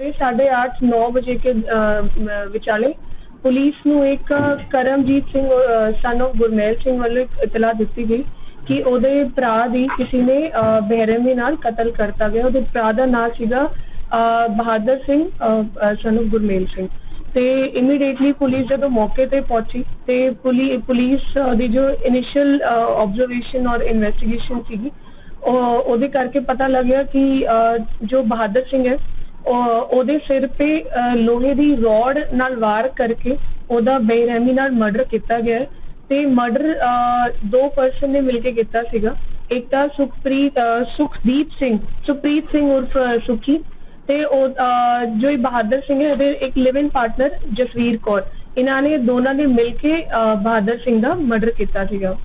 ਸਵੇਰੇ 8:30 9 ਵਜੇ ਕੇ ਵਿਚਾਲੇ ਪੁਲਿਸ ਨੂੰ ਇੱਕ ਕਰਮਜੀਤ ਸਿੰਘ ਸਨ of ਗੁਰਮੇਲ ਸਿੰਘ ਵੱਲੋਂ ਇੱਕ ਇਤਲਾਹ ਦਿੱਤੀ ਗਈ ਕਿ ਉਹਦੇ ਭਰਾ ਦੀ ਕਿਸੇ ਨੇ ਅ, ਬੇਰਹਿਮੀ ਨਾਲ ਕਤਲ ਕਰਤਾ ਗਿਆ। ਉਹਦੇ ਭਰਾ ਦਾ ਨਾਂ ਸੀਗਾ ਅ, ਬਹਾਦਰ ਸਿੰਘ ਸਨ of ਗੁਰਮੇਲ ਸਿੰਘ। ਤੇ ਇਮੀਡੀਏਟਲੀ ਪੁਲਿਸ ਜਦੋਂ ਮੌਕੇ ਤੇ ਪਹੁੰਚੀ ਤੇ ਪੁਲੀ- ਪੁਲਿਸ ਅ, ਦੀ ਜੋ ਇਨੀਸ਼ੀਅਲ ਆਬਜ਼ਰਵੇਸ਼ਨ ਔਰ ਇਨਵੈਸਟੀਗੇਸ਼ਨ ਸੀਗੀ ਉਹ- ਉਹਦੇ ਕਰਕੇ ਪਤਾ ਲੱਗਿਆ ਕਿ ਅ, ਜੋ ਬਹਾਦਰ ਸਿੰਘ ਹੈ ਉਹਦੇ ਸਿਰ ਤੇ ਲੋਹੇ ਦੀ ਰੋਡ ਨਾਲ ਵਾਰ ਕਰਕੇ ਉਹਦਾ ਬੇਰਹਿਮੀ ਨਾਲ ਮਰਡਰ ਕੀਤਾ ਗਿਆ ਤੇ ਮਰਡਰ ਦੋ ਪਰਸਨ ਨੇ ਮਿਲ ਕੇ ਕੀਤਾ ਸੀਗਾ। ਇੱਕ ਤਾਂ ਸੁਖਪ੍ਰੀਤ ਸੁਖਦੀਪ ਸਿੰਘ ਸੁਪ੍ਰੀਤ ਸਿੰਘ ਉਰਫ ਸੁਖੀ ਤੇ ਉਹ ਜੋ ਬਹਾਦਰ ਸਿੰਘ ਹੈ ਇਹਦੇ ਇੱਕ live in partner Jasvir Kaur. ਇਹਨਾਂ ਨੇ ਦੋਨਾਂ ਨੇ ਮਿਲ ਕੇ ਅ, ਬਹਾਦਰ ਸਿੰਘ ਦਾ ਮਰਡਰ ਕੀਤਾ ਸੀਗਾ।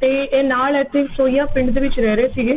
ਤੇ ਇਹ ਨਾਲ ਇੱਥੇ ਸੋਈਆ ਪਿੰਡ ਦੇ ਵਿੱਚ ਰਹਿ ਰਹੇ ਸੀਗੇ।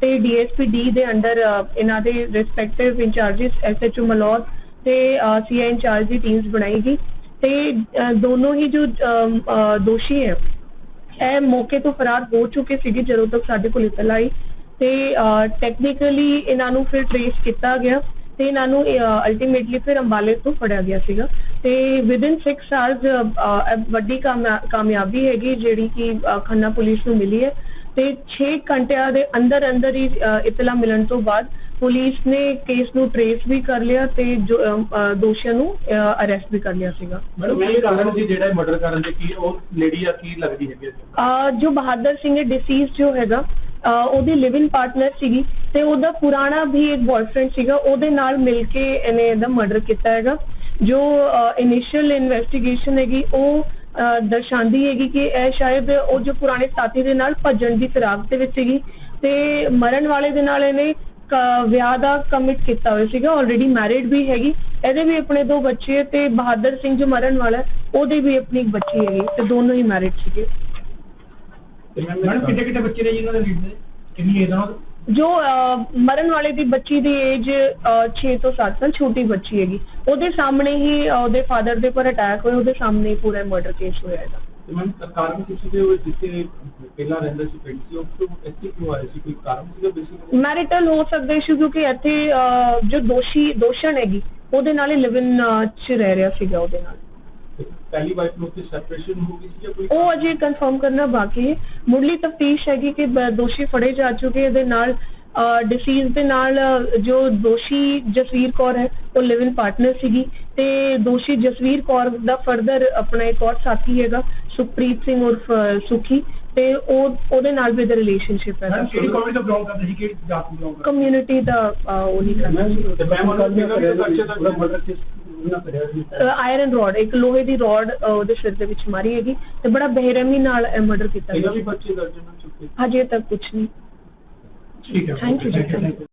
ਤੇ ਡੀਐਸਪੀ ਡੀ ਦੇ ਅੰਡਰ ਇਹਨਾਂ ਦੇ ਰਿਸਪੈਕਟਿਵ ਇੰਚਾਰजेस ਐਸਐਚਓ ਮਲੌਰ ਤੇ ਸੀਆਈ ਇੰਚਾਰਜ ਦੀ ਟੀਮਸ ਬਣਾਈ ਗਈ। ਤੇ ਦੋਨੋਂ ਹੀ ਜੋ ਦੋਸ਼ੀ ਹੈ, ਇਹ ਮੌਕੇ ਤੋਂ ਫਰਾਰ ਹੋ ਚੁੱਕੇ ਸੀਗੇ ਜਦੋਂ ਤੱਕ ਸਾਡੇ ਕੋਲ ਇਤਲਾ ਆਈ ਤੇ ਟੈਕਨੀਕਲੀ ਇਹਨਾਂ ਨੂੰ ਫਿਰ ਟ੍ਰੇਸ ਕੀਤਾ ਗਿਆ ਤੇ ਇਹਨਾਂ ਨੂੰ ਅਲਟੀਮੇਟਲੀ ਫਿਰ ਅੰਬਾਲੇ ਤੋਂ ਫੜਿਆ ਗਿਆ ਸੀਗਾ। ਤੇ ਵਿਦਿਨ 6 ਆਵਰਸ ਵੱਡੀ ਕਾਮਯਾ- ਕਾਮਯਾਬੀ ਹੈਗੀ ਜਿਹੜੀ ਕਿ ਖੰਨਾ ਪੁਲਿਸ ਨੂੰ ਮਿਲੀ ਹੈ। ਤੇ 6 ਘੰਟਿਆਂ ਦੇ ਅੰਦਰ ਅੰਦਰ ਹੀ ਇਤਲਾ ਮਿਲਣ ਤੋਂ ਬਾਅਦ ਪੁਲਿਸ ਨੇ ਕੇਸ ਨੂੰ ਟ੍ਰੇਸ ਵੀ ਕਰ ਲਿਆ ਤੇ ਜੋ, ਦੋਸ਼ੀਆਂ ਨੂੰ ਅਰੈਸਟ ਵੀ ਕਰ ਲਿਆ ਸੀਗਾ ਮੈਡਮ ਇਹ ਕਾਰਨ ਸੀ ਜਿਹੜਾ ਮਰਡਰ ਕਰਨ ਦੇ ਕੀ ਉਹ ਲੇਡੀ ਆ ਕੀ ਲੱਗਦੀ ਹੈਗੀ ਹੈ? ਅਹ ਜੋ ਬਹਾਦਰ ਸਿੰਘ ਡਿਸੀਜ਼ ਜੋ ਹੈਗਾ ਉਹਦੀ ਲਿਵ ਇਨ ਪਾਰਟਨਰ ਸੀਗੀ ਤੇ ਉਹਦਾ ਪੁਰਾਣਾ ਵੀ ਇੱਕ ਬॉयਫ੍ਰੈਂਡ ਸੀਗਾ ਉਹਦੇ ਨਾਲ ਮਿਲ ਕੇ ਇਹਨੇ ਇਹਦਾ ਮਰਡਰ ਕੀਤਾ ਹੈਗਾ ਜੋ ਇਨੀਸ਼ੀਅਲ ਇਨਵੈਸਟੀਗੇਸ਼ਨ ਹੈਗੀ ਉਹ ਦਰਸਾਉਂਦੀ ਹੈਗੀ ਕਿ ਇਹ ਸ਼ਾਇਦ ਉਹ ਜੋ ਪੁਰਾਣੇ ਸਾਥੀ ਦੇ ਨਾਲ ਭੱਜਣ ਦੀ ਫਿਰਾਕ ਦੇ ਵਿੱਚ ਸੀਗੀ ਤੇ ਮਰਨ ਵਾਲੇ ਦੇ ਨਾਲ ਇਹਨੇ ਵਿਆਹ ਦਾ ਕਮਿਟ ਕੀਤਾ ਹੋਇਆ ਸੀਗਾ ਆਲਰੇਡੀ ਮੈਰਿਡ ਵੀ ਹੈਗੀ। ਇਹਦੇ ਵੀ ਆਪਣੇ ਦੋ ਬੱਚੇ ਤੇ ਬਹਾਦਰ ਸਿੰਘ ਜੋ ਮਰਨ ਵਾਲਾ, ਉਹਦੇ ਵੀ ਆਪਣੀ ਇੱਕ ਬੱਚੀ ਹੈਗੀ ਤੇ ਦੋਨੋਂ ਹੀ ਮੈਰਿਡ ਸੀਗੇ। ਮੈਡਮ ਕਿੰਨੇ ਕਿੰਨੇ ਬੱਚੇ ਨੇ ਜੀ ਇਹਨਾਂ ਦੇ ਕਿੰਨੀ ਏਜ ਉਹਨਾਂ ਜੋ ਮਰਨ ਵਾਲੇ ਦੀ ਬੱਚੀ ਦੀ ਏਜ 6 ਤੋਂ 7 ਸਾਲ ਛੋਟੀ ਬੱਚੀ ਹੈਗੀ ਉਹਦੇ ਸਾਹਮਣੇ ਹੀ ਉਹਦੇ ਫਾਦਰ ਦੇ ਪਰ ਅਟੈਕ ਹੋਇਆ ਉਹਦੇ ਸਾਹਮਣੇ ਹੀ ਪੂਰਾ ਮਰਡਰ ਕੇਸ ਹੋਇਆ ਹੈਗਾ ਤੇ ਮੈਮ ਕਾਰਨ ਕਿਸੇ ਦੇ ਜਿੱਥੇ ਪਹਿਲਾਂ ਰਹਿੰਦਾ ਸੀ ਪਿੰਡ ਸੀ ਉਹ ਤੋਂ ਇੱਥੇ ਕਿਉਂ ਆਏ ਸੀ? ਕੋਈ ਕਾਰਨ ਸੀਗਾ ਬੇਸਿਕਲੀ ਮੈਰਿਟਲ ਹੋ ਸਕਦਾ ਇਸ਼ੂ ਕਿਉਂਕਿ ਇੱਥੇ ਜੋ ਦੋਸ਼ੀ ਦੋਸ਼ਣ ਹੈਗੀ ਉਹਦੇ ਨਾਲ ਹੀ ਲਿਵ ਇਨ ਚ ਰਹਿ ਰਿਹਾ ਸੀਗਾ ਉਹਦੇ ਨਾਲ। ਪਹਿਲੀ ਵਾਈਫ ਨੂੰ ਉੱਥੇ ਸੈਪਰੇਸ਼ਨ ਹੋ ਗਈ ਸੀ ਜਾਂ ਕੋਈ ਉਹ ਅਜੇ ਕਨਫਰਮ ਕਰਨਾ ਬਾਕੀ ਹੈ। ਮੁੱਢਲੀ ਤਫਤੀਸ਼ ਹੈਗੀ ਕਿ ਬ- ਦੋਸ਼ੀ ਫੜੇ ਜਾ ਚੁੱਕੇ ਇਹਦੇ ਨਾਲ ਡਿਸੀਜ਼ ਦੇ ਨਾਲ ਅਹ, ਜੋ ਦੋਸ਼ੀ ਜਸਵੀਰ ਕੌਰ ਹੈ ਉਹ ਲਿਵ ਇਨ ਪਾਰਟਨਰ ਸੀਗੀ। ਤੇ ਦੋਸ਼ੀ ਜਸਵੀਰ ਕੌਰ ਦਾ ਫਰਦਰ ਆਪਣਾ ਇੱਕ ਹੋਰ ਸਾਥੀ ਹੈਗਾ ਸੁਖਪ੍ਰੀਤ ਸਿੰਘ ਉਰਫ ਅਹ, ਸੁਖੀ। ਤੇ ਉਹ ਉਹਦੇ ਨਾਲ ਵੀ ਦਾ ਰਿਲੇਸ਼ਨਸ਼ਿਪ ਹੈ ਮੈਡਮ ਕਿਹੜੀ ਕਮਿਊਨਿਟੀ ਤੋਂ ਬਿਲੋਂਗ ਕਰਦੇ ਸੀ? ਕਿਹੜੀ ਜਾਤ ਤੋਂ ਬਿਲੋਂਗ ਕਰਦੇ ਕਮਿਊਨਿਟੀ ਦਾ ਅਹ, ਉਹ ਨਹੀਂ ਕਰਨਾ ਤੇ ਮੈਂ ਮਤਲਬ ਕਿ ਬੱਚੇ ਦਾ ਮਰਡਰ ਕਿਸ ਉਹਨਾਂ ਸੀ ਆਇਰਨ ਰੋਡ ਇੱਕ ਲੋਹੇ ਦੀ ਰੋਡ ਉਹਦੇ ਸਿਰ ਦੇ ਵਿੱਚ ਮਾਰੀ ਹੈਗੀ ਤੇ ਬੜਾ ਬੇਰਹਿਮੀ ਨਾਲ ਮਰਡਰ ਕੀਤਾ ਇਹਨਾਂ ਵੀ ਗਿਆ ਬੱਚੇ ਦਰਜਨ ਚੁੱਕੇ। ਹਜੇ ਤੱਕ ਕੁਝ ਨਹੀਂ। ਠੀਕ ਹੈ। You, sir.